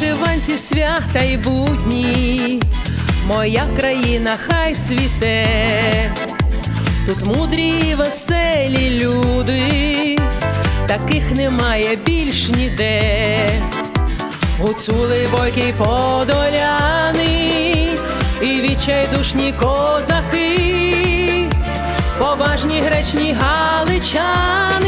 вишиванці свята й будні, моя країна хай цвіте, тут мудрі й веселі люди, таких немає більш ніде. Гуцули бойки подоляни, і відчайдушні козаки, поважні гречні галичани,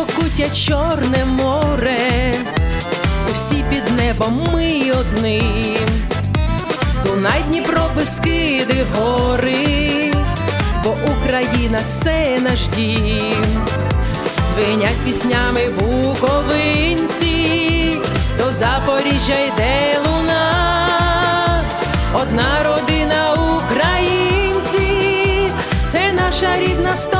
Покуття Чорне море, усі під небом ми одним. Дунай, Дніпро, Бескиди, гори, бо Україна це наш дім. Звенять піснями буковинці, до Запоріжжя йде луна, одна родина українці, це наша рідна сторона.